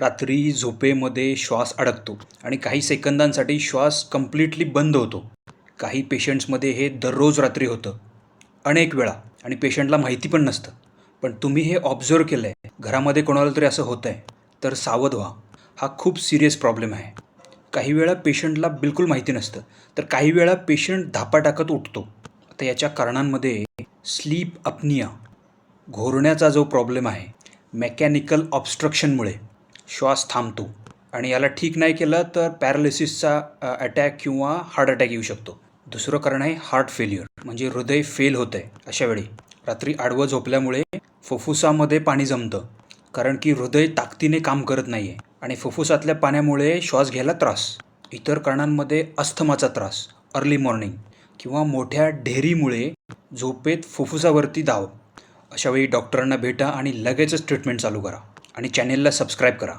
रात्री झोपेमध्ये श्वास अडकतो आणि काही सेकंदांसाठी श्वास कम्प्लिटली बंद होतो. काही पेशंट्समध्ये हे दररोज रात्री होतं. अनेक वेळा. आणि पेशंटला माहिती पण नसतं. पण तुम्ही हे ऑब्झर्व केलं आहे घरामध्ये कोणाला तरी असं होतं आहे तर सावध व्हा. हा खूप सिरियस प्रॉब्लेम आहे. काही वेळा पेशंटला बिलकुल माहिती नसतं. तर काही वेळा पेशंट धापा टाकत उठतो. आता याच्या कारणांमध्ये स्लीप अपनिया घोरण्याचा जो प्रॉब्लेम आहे मेकॅनिकल ऑब्स्ट्रक्शनमुळे श्वास थांबतो. आणि याला ठीक नाही केलं तर पॅरालिसिसचा अटॅक किंवा हार्ट अटॅक येऊ शकतो. दुसरं कारण आहे हार्ट फेल्युअर म्हणजे हृदय फेल होतं आहे अशा वेळी. रात्री आडवं झोपल्यामुळे फुफ्फुसामध्ये पाणी जमतं कारण की हृदय ताकदीने काम करत नाही आहे आणि फुफ्फुसातल्या पाण्यामुळे श्वास घ्यायला त्रास. इतर कारणांमध्ये अस्थमाचा त्रास अर्ली मॉर्निंग किंवा मोठ्या ढेरीमुळे झोपेत फुफ्फुसावरती धाव. अशावेळी डॉक्टरांना भेटा आणि लगेचच ट्रीटमेंट चालू करा. आणि चॅनेलला सबस्क्राईब करा.